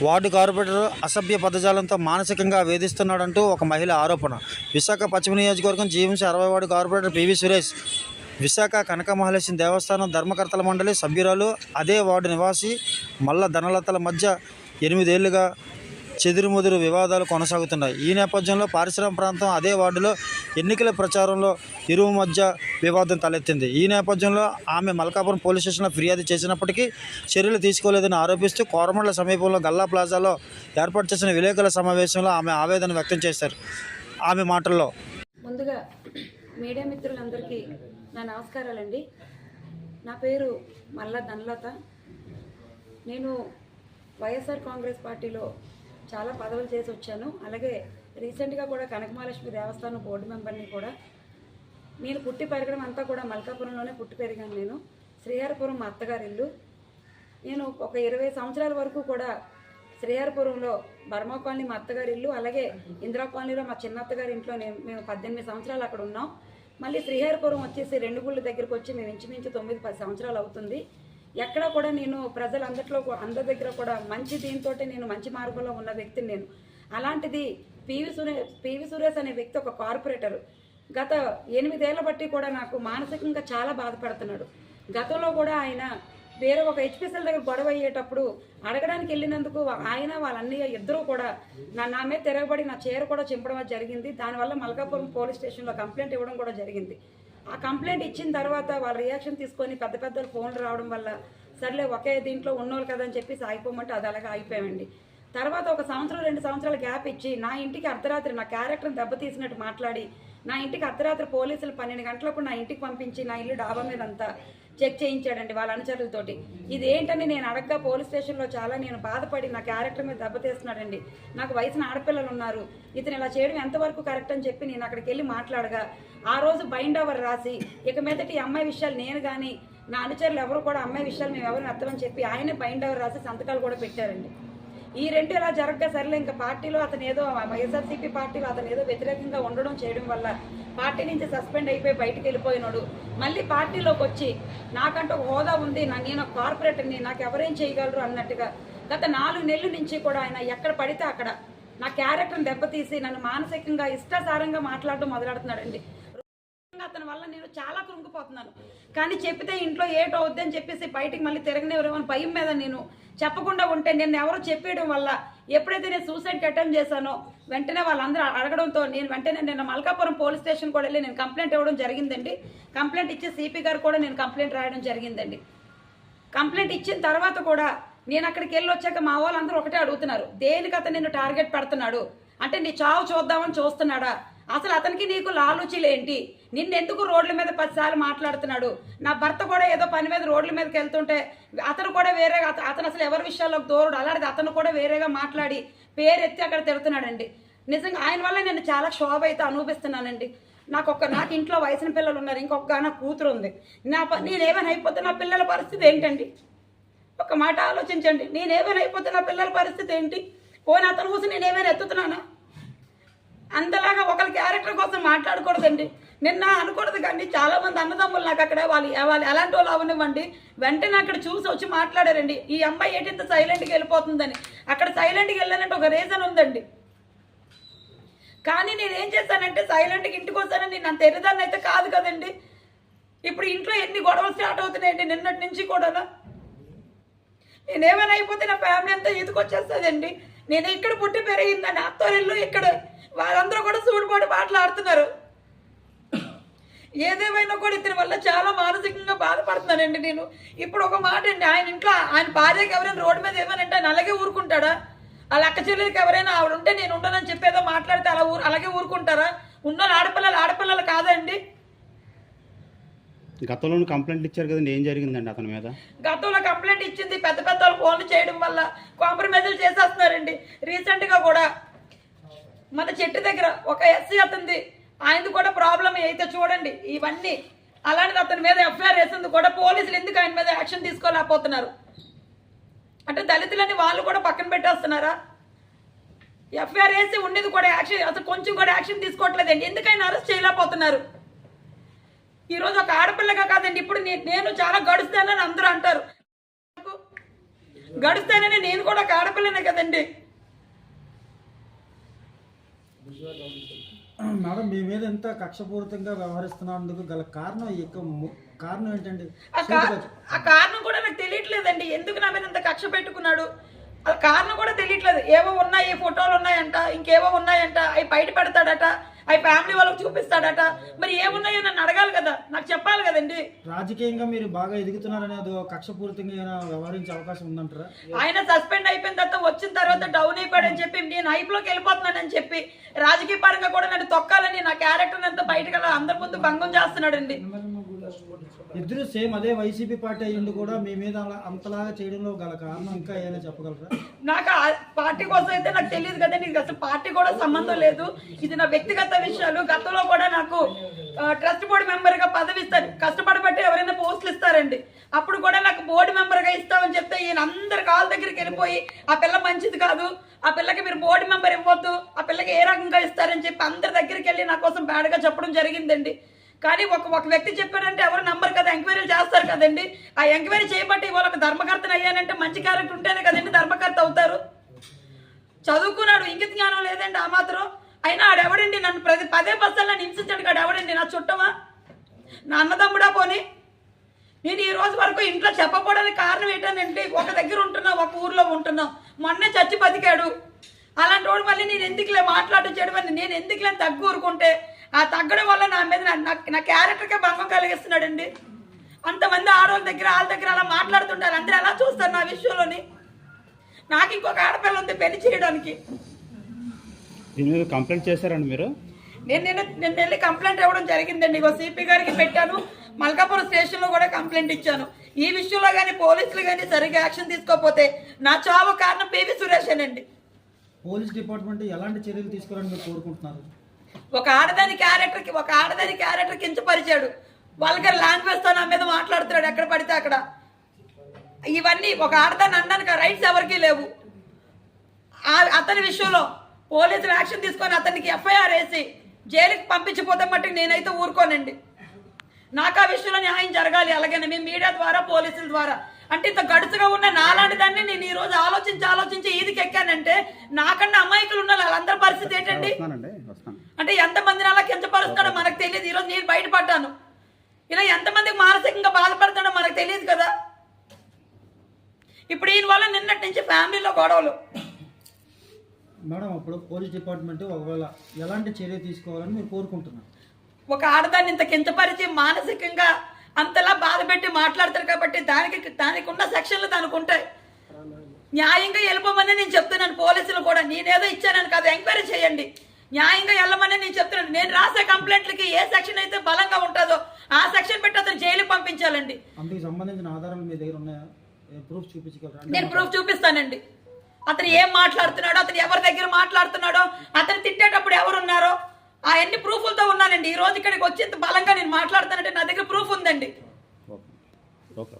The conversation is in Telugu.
వార్డు కార్పొరేటర్ అసభ్య పదజాలంతో మానసికంగా వేధిస్తున్నాడంటూ ఒక మహిళ ఆరోపణ. విశాఖ పశ్చిమ నియోజకవర్గం జీవీఎంసీ అరవై ward corporator PV Suresh Visakha Kanaka Mahalakshmi దేవస్థానం ధర్మకర్తల మండలి సభ్యురాలు అదే వార్డు నివాసి మల్ల ధనలతల మధ్య ఎనిమిదేళ్ళుగా చెదురుముదురు వివాదాలు కొనసాగుతున్నాయి. ఈ నేపథ్యంలో పారిశ్రామిక ప్రాంతం అదే వార్డులో ఎన్నికల ప్రచారంలో ఇరువు మధ్య వివాదం తలెత్తింది. ఈ నేపథ్యంలో ఆమె మల్కాపురం పోలీస్ స్టేషన్లో ఫిర్యాదు చేసినప్పటికీ చర్యలు తీసుకోలేదని ఆరోపిస్తూ కోరమండల సమీపంలో గల్లా ప్లాజాలో ఏర్పాటు చేసిన విలేకరుల సమావేశంలో ఆమె ఆవేదన వ్యక్తం చేశారు. ఆమె మాటల్లో ముందుగా మీడియా మిత్రులందరికీ నా నమస్కారాలండి. నా పేరు మల్లా ధనలత. నేను వైఎస్ఆర్ కాంగ్రెస్ పార్టీలో చాలా పదవులు చేసి వచ్చాను అలాగే రీసెంట్గా కూడా కనకమహాలక్ష్మి దేవస్థానం బోర్డు మెంబర్ని కూడా నేను పుట్టి పెరగడం అంతా కూడా మల్కాపురంలోనే పుట్టి పెరిగాను నేను. శ్రీహరిపురం మా అత్తగారి ఇల్లు. నేను ఒక ఇరవై సంవత్సరాల వరకు కూడా శ్రీహరిపురంలో బర్మా కాలనీ మా అత్తగారి ఇల్లు అలాగే ఇందిరా కాలనీలో మా చిన్న అత్తగారి ఇంట్లో నేను మేము పద్దెనిమిది సంవత్సరాలు అక్కడ ఉన్నాం. మళ్ళీ శ్రీహరిపురం వచ్చేసి రెండు గుళ్ళ దగ్గరికి వచ్చి మేము ఇంచుమించు తొమ్మిది పది సంవత్సరాలు అవుతుంది. ఎక్కడ కూడా నేను ప్రజలందరిలో అందరి దగ్గర కూడా మంచి దీంతో నేను మంచి మార్గంలో ఉన్న వ్యక్తిని నేను. అలాంటిది పివి సురేష్ పివి సురేష్ అనే వ్యక్తి ఒక కార్పొరేటర్. గత ఎనిమిదేళ్ళ బట్టి కూడా నాకు మానసికంగా చాలా బాధపడుతున్నాడు. గతంలో కూడా ఆయన వేరే ఒక హెచ్పిఎస్ఎల్ దగ్గర గొడవ అయ్యేటప్పుడు అడగడానికి వెళ్ళినందుకు ఆయన వాళ్ళ అన్నయ్య ఇద్దరూ కూడా నా నా మీద తిరగబడి నా చీర కూడా చింపడం జరిగింది. దానివల్ల మల్కాపురం పోలీస్ స్టేషన్లో కంప్లైంట్ ఇవ్వడం కూడా జరిగింది. ఆ కంప్లైంట్ ఇచ్చిన తర్వాత వాళ్ళ రియాక్షన్ తీసుకొని పెద్ద పెద్ద ఫోన్లు రావడం వల్ల సర్లే ఒకే దీంట్లో ఉన్నోళ్ళు కదా అని చెప్పేసి ఆగిపోమంటే అది అలాగే ఆగిపోయామండి. తర్వాత ఒక సంవత్సరం రెండు సంవత్సరాల గ్యాప్ ఇచ్చి నా ఇంటికి అర్ధరాత్రి నా క్యారెక్టర్ని దెబ్బతీసినట్టు మాట్లాడి నా ఇంటికి అర్ధరాత్రి పోలీసులు పన్నెండు గంటలకు నా ఇంటికి పంపించి నా ఇల్లు డాబా మీద అంతా చెక్ చేయించాడండి వాళ్ళ అనుచరులతోటి. ఇది ఏంటని నేను అడగ్గా పోలీస్ స్టేషన్లో చాలా నేను బాధపడి నా క్యారెక్టర్ మీద దెబ్బతీస్తున్నాడండి. నాకు వయసున ఆడపిల్లలు ఉన్నారు. ఇతను ఇలా చేయడం ఎంతవరకు కరెక్ట్ అని చెప్పి నేను అక్కడికి వెళ్ళి మాట్లాడగా ఆ రోజు బైండ్ అవర్ రాసి ఇక మీదటి ఈ అమ్మాయి విషయాలు నేను కానీ నా అనుచరులు ఎవరు కూడా అమ్మాయి విషయాలు మేము ఎవరిని అర్థమని చెప్పి ఆయనే బైండ్ అవర్ రాసి సంతకాలు కూడా పెట్టారండి. ఈ రెండు ఇలా జరగక సర్లే ఇంకా పార్టీలో అతను ఏదో వైఎస్ఆర్సీపీ పార్టీలో అతను ఏదో వ్యతిరేకంగా ఉండడం చేయడం వల్ల పార్టీ నుంచి సస్పెండ్ అయిపోయి బయటకు వెళ్ళిపోయినాడు. మళ్ళీ పార్టీలోకి వచ్చి నాకంటూ ఒక హోదా ఉంది నేను ఒక కార్పొరేటర్ని నాకు ఎవరేం చేయగలరు అన్నట్టుగా గత నాలుగు నెలల నుంచి కూడా ఆయన ఎక్కడ పడితే అక్కడ నా క్యారెక్టర్ని దెబ్బతీసి నన్ను మానసికంగా ఇష్టాసారంగా మాట్లాడడం మొదలాడుతున్నాడండి. అతని వల్ల నేను చాలా కృంగిపోతున్నాను. కానీ చెప్పితే ఇంట్లో ఏటో వద్దని చెప్పేసి బయటికి మళ్ళీ తిరగనివ్వరేమని భయం మీద నేను చెప్పకుండా ఉంటే నేను ఎవరో చెప్పేయడం వల్ల ఎప్పుడైతే నేను సూసైడ్కి అటెంప్ట్ చేశానో వెంటనే వాళ్ళందరూ అడగడంతో నేను వెంటనే నిన్న మల్కాపురం పోలీస్ స్టేషన్ కూడా వెళ్ళి నేను కంప్లైంట్ ఇవ్వడం జరిగిందండి. కంప్లైంట్ ఇచ్చి సిపి గారు కూడా నేను కంప్లైంట్ రాయడం జరిగిందండి. కంప్లైంట్ ఇచ్చిన తర్వాత కూడా నేను అక్కడికి వెళ్ళి వచ్చాక మా వాళ్ళందరూ ఒకటే అడుగుతున్నారు. దేనికి అతను నిన్ను టార్గెట్ పెడుతున్నాడు? అంటే నీ చావు చూద్దామని చూస్తున్నాడా? అసలు అతనికి నీకు లాలూచీలేంటి? నిన్నెందుకు రోడ్ల మీద పదిసార్లు మాట్లాడుతున్నాడు? నా భర్త కూడా ఏదో పని మీద రోడ్ల మీదకి వెళ్తుంటే అతను కూడా వేరే అతను అసలు ఎవరి విషయాల్లోకి దూరడు? అలాంటిది అతను కూడా వేరేగా మాట్లాడి పేరెత్తి అక్కడ తిడుతున్నాడండి. నిజంగా ఆయన వల్ల నేను చాలా క్షోభ అయితే అనుభవిస్తున్నానండి. నాకు ఒక నాకు ఇంట్లో వయసిన పిల్లలు ఉన్నారు ఇంకొక నా కూతురు ఉంది. నా నేనేమైనా అయిపోతే నా పిల్లల పరిస్థితి ఏంటండి? ఒక మాట ఆలోచించండి. నేనేమైనా అయిపోతే నా పిల్లల పరిస్థితి ఏంటి? పోయిన అతను కూసి నేనేమైనా ఎత్తుతున్నానా అంతలాగా ఒకరి క్యారెక్టర్ కోసం మాట్లాడకూడదండి. నిన్న అనకూడదు కానీ చాలామంది అన్నదమ్ములు నాకు అక్కడ వాళ్ళు వాళ్ళు ఎలాంటి వాళ్ళు అవనివ్వండి. వెంటనే అక్కడ చూసి వచ్చి మాట్లాడారండి. ఈ అమ్మాయి ఏంటి ఇంత సైలెంట్గా వెళ్ళిపోతుందని. అక్కడ సైలెంట్గా వెళ్ళానంటే ఒక రీజన్ ఉందండి. కానీ నేనేం చేశానంటే సైలెంట్గా ఇంటికి వస్తానని నేను అంత ఎర్రదాన్ని అయితే కాదు కదండి. ఇప్పుడు ఇంట్లో ఎన్ని గొడవలు స్టార్ట్ అవుతున్నాయండి నిన్నటి నుంచి కూడా నేనేమైనా అయిపోతే నా ఫ్యామిలీ అంతా ఎదుకొచ్చేస్తుందండి నేను ఇక్కడ పుట్టి పెరిగిందని అత్తోరిల్లు ఇక్కడ. వాళ్ళందరూ కూడా సూడిపాటు మాట్లాడుతున్నారు. ఏదేమైనా కూడా ఇతని వల్ల చాలా మానసికంగా బాధపడుతున్నానండి నేను. ఇప్పుడు ఒక మాట అండి ఆయన ఇంట్లో ఆయన భార్యకి ఎవరైనా రోడ్డు మీద ఏమైనా అంటే ఆయన అలాగే ఊరుకుంటాడా? వాళ్ళ అక్క చెల్లెలకి ఎవరైనా ఆవిడ ఉంటే నేను ఉండనని చెప్పేదో మాట్లాడితే అలా ఊరు అలాగే ఊరుకుంటారా? ఉన్న ఆడపిల్లలు ఆడపిల్లలు కాదండి. గతంలో కంప్లైంట్ ఇచ్చారు కదండి ఏం జరిగిందండి అతని మీద? గతంలో కంప్లైంట్ ఇచ్చింది పెద్ద పెద్ద వాళ్ళు ఫోన్లు చేయడం వల్ల కాంప్రమైజులు చేసేస్తున్నారండి. రీసెంట్గా కూడా మన చెట్టు దగ్గర ఒక ఎస్సీ అతనిది ఆయనది కూడా ప్రాబ్లం అయితే చూడండి ఇవన్నీ అలాంటిది అతని మీద ఎఫ్ఐఆర్ వేసింది కూడా పోలీసులు ఎందుకు ఆయన మీద యాక్షన్ తీసుకోలేకపోతున్నారు? అంటే దళితులని వాళ్ళు కూడా పక్కన పెట్టేస్తున్నారా? ఎఫ్ఐఆర్ వేసి ఉండేది కూడా యాక్షన్ అసలు కొంచెం కూడా యాక్షన్ తీసుకోవట్లేదండి. ఎందుకైనా అరెస్ట్ చేయలేకపోతున్నారు? ఈ రోజు ఒక ఆడపిల్లగా కాదండి. ఇప్పుడు నేను చాలా గడుస్తానని అందరూ అంటారు. నాకు గడుస్తేనే నేను కూడా ఒక ఆడపిల్లనే కదండి. మేడం మీ మీద ఎంత కక్షపూరితంగా వ్యవహరిస్తున్నందుకు గల కారణం కారణం ఏంటండి? ఆ కారణం కూడా నాకు తెలియట్లేదండి. ఎందుకు నా మీద ఇంత కక్ష పెట్టుకున్నాడు? కారణం కూడా తెలియట్లేదు. ఏవో ఉన్నాయి ఫోటోలు ఉన్నాయంట ఇంకేవో ఉన్నాయంట అవి బయట పెడతాడట అవి ఫ్యామిలీ వాళ్ళకి చూపిస్తాడట. మరి ఏమున్నాయో నన్ను అడగాలి కదా నాకు చెప్పాలి కదండి. రాజకీయంగా మీరు బాగా ఎదుగుతున్నారని అది కక్షపూరితంగా వ్యవహరించే అవకాశం ఉందంటారా? ఆయన సస్పెండ్ అయిపోయిన తర్వాత వచ్చిన తర్వాత డౌన్ అయిపోయాడని చెప్పి నేను హైప్లోకి వెళ్ళిపోతున్నానని చెప్పి రాజకీయ పరంగా కూడా నన్ను తొక్కాలని నా క్యారెక్టర్ అంతా బయటకు అందరి ముందు భంగం చేస్తున్నాడండి. ఇద్దరు సేమ్ అదే వైసీపీ పార్టీ అయ్యిండు కూడా మీ మీద అలా అంతలాగా చేయడంలో గల కారణం ఇంకా ఏమైనా చెప్పగలరా? నాకు ఆ పార్టీ కోసం అయితే నాకు తెలియదు కదా నీకు అసలు పార్టీ కూడా సంబంధం లేదు. ఇది నా వ్యక్తిగత విషయాలు. గతంలో కూడా నాకు ట్రస్ట్ బోర్డు మెంబర్గా పదవి ఇస్తారు. కష్టపడబట్టి ఎవరైనా పోస్టులు ఇస్తారండి. అప్పుడు కూడా నాకు బోర్డు మెంబర్గా ఇస్తామని చెప్తే ఈయన అందరి కాళ్ళ దగ్గరికి వెళ్ళిపోయి ఆ పిల్ల మంచిది కాదు. ఆ పిల్లకి మీరు బోర్డు మెంబర్ ఇవ్వద్దు. ఆ పిల్లకి ఏ రకంగా ఇస్తారని చెప్పి అందరి దగ్గరికి వెళ్ళి నా కోసం బ్యాడ్గా చెప్పడం జరిగిందండి. కానీ ఒక ఒక వ్యక్తి చెప్పారంటే ఎవరు నంబర్ కదా ఎంక్వైరీలు చేస్తారు కదండి. ఆ ఎంక్వైరీ చేయబట్టి ఇవాళ ఒక ధర్మకర్తను అయ్యానంటే మంచి క్యారెక్టర్ ఉంటేనే కదండి ధర్మకర్త అవుతారు. చదువుకున్నాడు ఇంకిత జ్ఞానం లేదండి ఆ మాత్రం. అయినా ఆడెవడండి నన్ను ప్రతి పదే పసాలు నన్ను హింసించాడు కాడు ఎవడండి నా చుట్టమా? నా అన్నదమ్ముడా పోని. నేను ఈ రోజు వరకు ఇంట్లో చెప్పకపోవడానికి కారణం ఏంటంటే ఒక దగ్గర ఉంటున్నా ఒక ఊర్లో ఉంటున్నా. మొన్నే చచ్చి బతికాడు. అలాంటి వాడు మళ్ళీ నేను ఎందుకులే మాట్లాడు చేయడం నేను ఎందుకులే తగ్గు ఊరుకుంటే? ఆ తగ్గడం వల్ల నా మీద నా- క్యారెక్టర్కే భంగం కలిగిస్తున్నాడండి. అంతమంది ఆడవాళ్ళ దగ్గర వాళ్ళ దగ్గర అలా మాట్లాడుతుంటారు. అందరూ ఎలా చూస్తారు నా విషయంలోని? నాకు ఇంకొక ఆడపిల్ల ఉంది పెళ్ళి చేయడానికి. దీని మీద కంప్లైంట్ చేశారండి మీరు? నేను నిన్న నిన్న వెళ్ళి కంప్లైంట్ ఇవ్వడం జరిగిందండి. ఇగో సిపి గారికి పెట్టాను. మల్కాపురం స్టేషన్లో కూడా కంప్లైంట్ ఇచ్చాను. ఈ విషయంలో కానీ పోలీసులు కానీ సరిగ్గా యాక్షన్ తీసుకోకపోతే నా చావు కారణం పివి సురేషేనండి పోలీస్ డిపార్ట్మెంట్ ఎలాంటి చర్యలు తీసుకోవాలని మీరు కోరుకుంటున్నారు? ఒక ఆడదాని క్యారెక్టర్కి ఒక ఆడదాని క్యారెక్టర్ కించపరిచాడు వాళ్ళకి లాంగ్వేజ్తో నా మీద మాట్లాడుతున్నాడు. ఎక్కడ పడితే అక్కడ. ఇవన్నీ ఒక ఆడదాన్ని అన్నానికి రైట్స్ ఎవరికీ లేవు. అతని విషయంలో పోలీసులు యాక్షన్ తీసుకొని అతనికి ఎఫ్ఐఆర్ వేసి జైలుకి పంపించిపోతే మట్టుకు నేనైతే ఊరుకోనండి. నాకు ఆ విషయంలో న్యాయం జరగాలి. అలాగనే? మీ మీడియా ద్వారా పోలీసుల ద్వారా. అంటే ఇంత గడుసుగా ఉన్న నాలాంటి దాన్ని నేను ఈ రోజు ఆలోచించి ఆలోచించి ఈదికి ఎక్కానంటే నాకన్నా అమాయకులు ఉన్న వాళ్ళందరి పరిస్థితి ఏంటండి? అంటే ఎంతమందిని అలా కించపరుస్తాడో మనకు తెలియదు. ఈరోజు నేను బయటపడ్డాను. ఇలా ఎంతమందికి మానసికంగా బాధపడతాడో మనకు తెలియదు కదా. ఇప్పుడు ఈయన వల్ల నిన్నటి నుంచి ఫ్యామిలీలో గొడవలు. మేడం అప్పుడు పోలీస్ డిపార్ట్మెంట్ ఒకవేళ ఎలాంటి చర్య తీసుకోవాలని మీరు కోరుకుంటున్నారు? ఒక ఆడదాన్ని ఇంత కించపరిచి మానసికంగా అంతలా బాధ పెట్టి మాట్లాడతారు కాబట్టి దానికి దానికి ఉన్న సెక్షన్లు దానికి ఉంటాయి. న్యాయంగా వెళ్ళిపోమని నేను చెప్తున్నాను. పోలీసులు కూడా. నేనేదో ఇచ్చానని కాదు. ఎంక్వైరీ చేయండి. న్యాయంగా వెళ్ళమని నేను చెప్తున్నాను. నేను రాసే కంప్లైంట్లకి ఏ సెక్షన్ అయితే బలంగా ఉంటుందో ఆ సెక్షన్ పెట్టి అతను జైలుకి పంపించాలండి. అందుకు సంబంధించిన ఆధారాలు మీ దగ్గర ఉన్నాయా? ప్రూఫ్ చూపించగలరా? నేను ప్రూఫ్ చూపిస్తానండి. అతను ఏం మాట్లాడుతున్నాడో అతను ఎవరి దగ్గర మాట్లాడుతున్నాడో అతను తిట్టేటప్పుడు ఎవరున్నారో ఆ అన్ని ప్రూఫ్లతో ఉన్నానండి? ఈ రోజు ఇక్కడికి వచ్చి బలంగా నేను మాట్లాడుతానంటే నా దగ్గర ప్రూఫ్ ఉందండి. ఓకే. ఓకే.